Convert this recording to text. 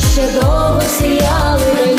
ще довго сіяли.